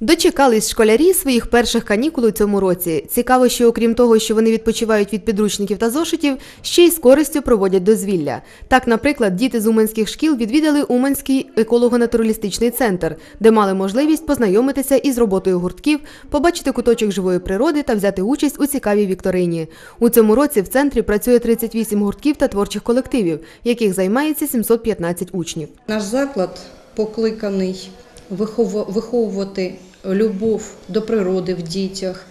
Дочекались школярі своїх перших канікул у цьому році. Цікаво, що окрім того, що вони відпочивають від підручників та зошитів, ще й з користю проводять дозвілля. Так, наприклад, діти з уманських шкіл відвідали Уманський еколого-натуралістичний центр, де мали можливість познайомитися із роботою гуртків, побачити куточок живої природи та взяти участь у цікавій вікторині. У цьому році в центрі працює 38 гуртків та творчих колективів, яких займається 715 учнів. Наш заклад покликаний виховувати любов до природи в дітях,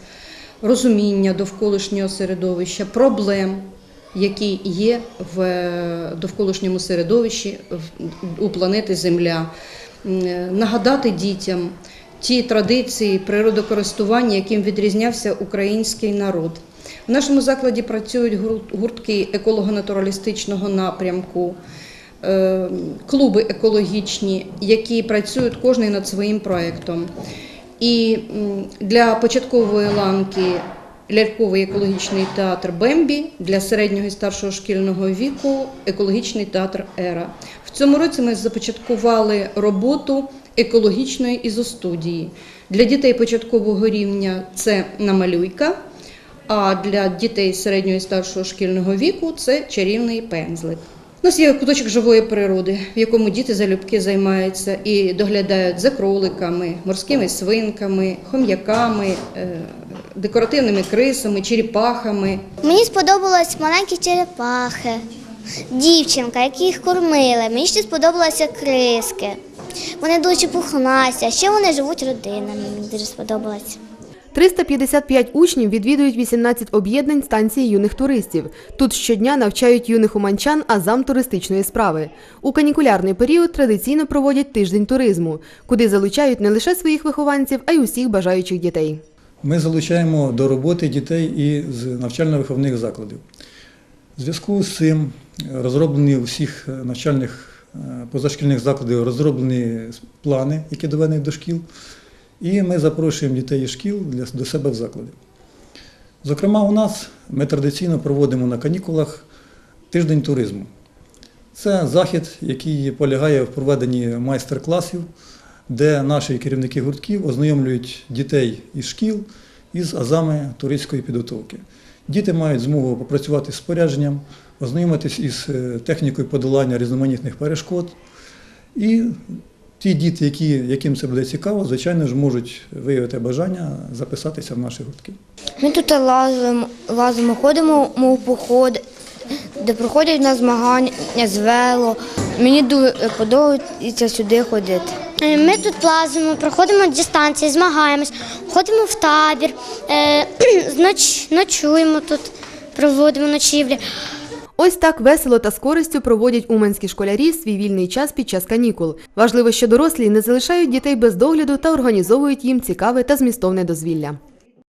розуміння довколишнього середовища, проблем, які є в е, довколишньому середовищі у планети Земля, е, нагадати дітям ті традиції природокористування, яким відрізнявся український народ. В нашому закладі працюють гуртки еколого-натуралістичного напрямку, е, клуби екологічні, які працюють кожен над своїм проєктом. І для початкової ланки ляльковий екологічний театр Бембі, для середнього і старшого шкільного віку екологічний театр Ера. В цьому році ми започаткували роботу екологічної ізостудії. Для дітей початкового рівня це намалюйка, а для дітей середнього і старшого шкільного віку це чарівний пензлик. У нас є куточок живої природи, в якому діти залюбки займаються і доглядають за кроликами, морськими свинками, хом'яками, е, декоративними крисами, черепахами. Мені сподобались маленькі черепахи, дівчинка, які їх кормили. Мені ще сподобалися криски. Вони дуже пухнасті, а ще вони живуть родинами. Мені дуже сподобалось. 355 учнів відвідують 18 об'єднань станції юних туристів. Тут щодня навчають юних уманчан азам туристичної справи. У канікулярний період традиційно проводять тиждень туризму, куди залучають не лише своїх вихованців, а й усіх бажаючих дітей. Ми залучаємо до роботи дітей і з навчально-виховних закладів. В зв'язку з цим розроблені у всіх навчальних е, позашкільних закладів розроблені плани, які доведені до шкіл. І ми запрошуємо дітей із шкіл для, до себе в заклади. Зокрема, у нас ми традиційно проводимо на канікулах тиждень туризму. Це захід, який полягає в проведенні майстер-класів, де наші керівники гуртків ознайомлюють дітей із шкіл із азами туристської підготовки. Діти мають змогу попрацювати з спорядженням, ознайомитись із е, технікою подолання різноманітних перешкод. І ті діти, які, яким це буде цікаво, звичайно ж можуть виявити бажання записатися в наші гуртки. Ми тут лазимо, лазимо ходимо мов походи, де проходять на змагання з вело. Мені дуже подобається сюди ходити. Е, Ми тут лазимо, проходимо дистанції, змагаємось, ходимо в табір, е, ноч- ночуємо тут, проводимо ночівлі. Ось так весело та з користю проводять уманські школярі свій вільний час під час канікул. Важливо, що дорослі не залишають дітей без догляду та організовують їм цікаве та змістовне дозвілля.